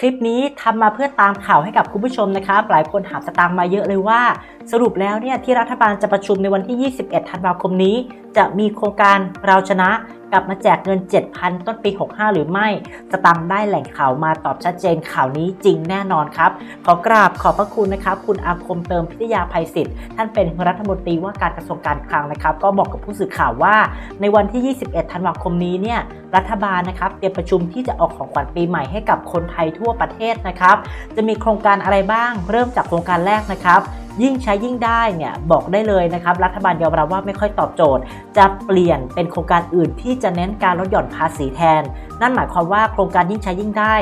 คลิปนี้ทำมาเพื่อตามข่าวให้กับคุณผู้ชมนะครับหลายคนถามสตางค์มาเยอะเลยว่า สรุปแล้วเนี่ยที่รัฐบาลจะประชุมในวันที่ 21 ธันวาคมนี้ จะมีโครงการเราชนะ กลับมาแจกเงิน 7,000 ต้นปี 65 หรือไม่สตังค์ได้แหล่งข่าวมาตอบชัดเจนข่าวนี้จริงแน่นอนครับ ขอกราบขอบพระคุณนะครับ คุณอาคมเติมพิทยาภัยศิษย์ท่านเป็นรัฐมนตรีว่าการกระทรวงการคลังนะครับ ก็บอกกับผู้สื่อข่าวว่า ในวันที่ 21 ธันวาคมนี้เนี่ยรัฐบาลนะครับเตรียมประชุมที่จะออกของขวัญปีใหม่ให้กับคนไทยทั่วประเทศนะครับ จะมีโครงการอะไรบ้าง เริ่มจากโครงการแรกนะครับ ยิ่งใช้ยิ่งได้เนี่ยบอกได้เลยนะครับรัฐบาลยอมรับว่าไม่ค่อยตอบโจทย์ จะเปลี่ยนเป็นโครงการอื่นที่จะเน้นการลดหย่อนภาษีแทน นั่นหมายความว่าโครงการยิ่งใช้ยิ่งได้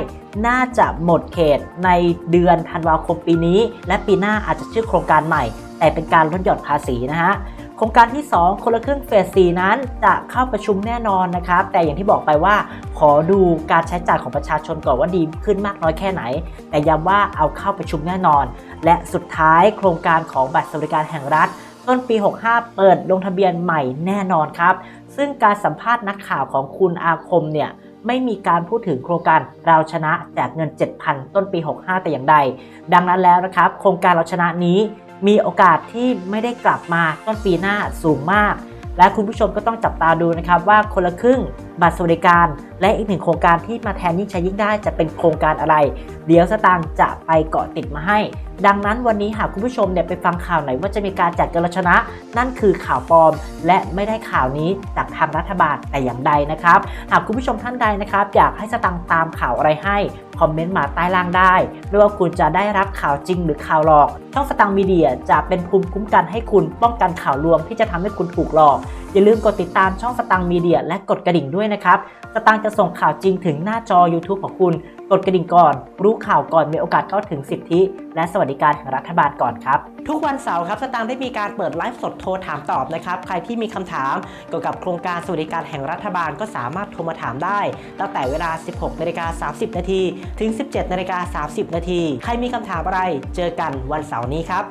น่าจะหมดเขตในเดือนธันวาคมปีนี้ และปีหน้าอาจจะชื่อโครงการใหม่ แต่เป็นการลดหย่อนภาษีนะฮะ โครงการที่ 2 คนละครึ่งเฟส 4 นั้นจะเข้าประชุมแน่นอนนะครับ แต่อย่างที่บอกไปว่า ขอดูการใช้จ่ายของประชาชนก่อนว่าดีขึ้นมากน้อยแค่ไหน แต่ย้ำว่าเอาเข้าประชุมแน่นอน และสุดท้ายโครงการของบัตรสวัสดิการแห่งรัฐต้นปี 65 เปิดลงทะเบียนใหม่แน่นอนครับ ซึ่งการสัมภาษณ์นักข่าวของคุณอาคมเนี่ยไม่มีการพูดถึงโครงการเราชนะแจกเงิน 7,000 ต้นปี 65 แต่อย่างใด ดังนั้นแล้วนะครับ โครงการเราชนะนี้ มีโอกาสที่ไม่ได้กลับมาต้นปีหน้าสูงมาก และคุณผู้ชมก็ต้องจับตาดูนะครับว่าคนละครึ่งบัตรสวัสดิการ และอีกหนึ่งโครงการที่มาแทนยิ่งใช้ยิ่งได้จะเป็นโครงการอะไร เดี๋ยวสตางค์จะไปเกาะติดมาให้ ดังนั้นวันนี้หากคุณผู้ชมเนี่ยไปฟังข่าวไหนว่าจะมีการแจกเกินเราชนะ นั่นคือข่าวปลอม และไม่ได้ข่าวนี้จากทางรัฐบาลแต่อย่างใดนะครับ หากคุณผู้ชมท่านใดนะครับ อยากให้สตังค์ตามข่าวอะไรให้คอมเมนต์มาใต้ล่างได้ ไม่ว่าคุณจะได้รับข่าวจริงหรือข่าวหลอก ช่องสตังค์มีเดียจะเป็นภูมิคุ้มกันให้คุณป้องกันข่าวลวงที่จะทำให้คุณถูกหลอกอย่าลืมกดติดตามช่องสตังค์มีเดียและกดกระดิ่งด้วยนะครับ สตังค์จะส่งข่าวจริงถึงหน้าจอ YouTube ของคุณ กดกระดิ่งก่อน รู้ข่าวก่อนมีโอกาสเข้าถึงสิทธิ และสวัสดิการของรัฐบาลก่อนครับ ทุกวันเสาร์ครับสตางค์ได้มีการเปิดไลฟ์สดโทรถามตอบนะครับ ใครที่มีคำถามเกี่ยวกับโครงการสวัสดิการแห่งรัฐบาลก็สามารถโทรมาถามได้ ตั้งแต่เวลา 16นาฬิกา30นาทีถึง 17นาฬิกา30นาทีใครมีคำถามอะไร เจอกันวันเสาร์นี้ครับ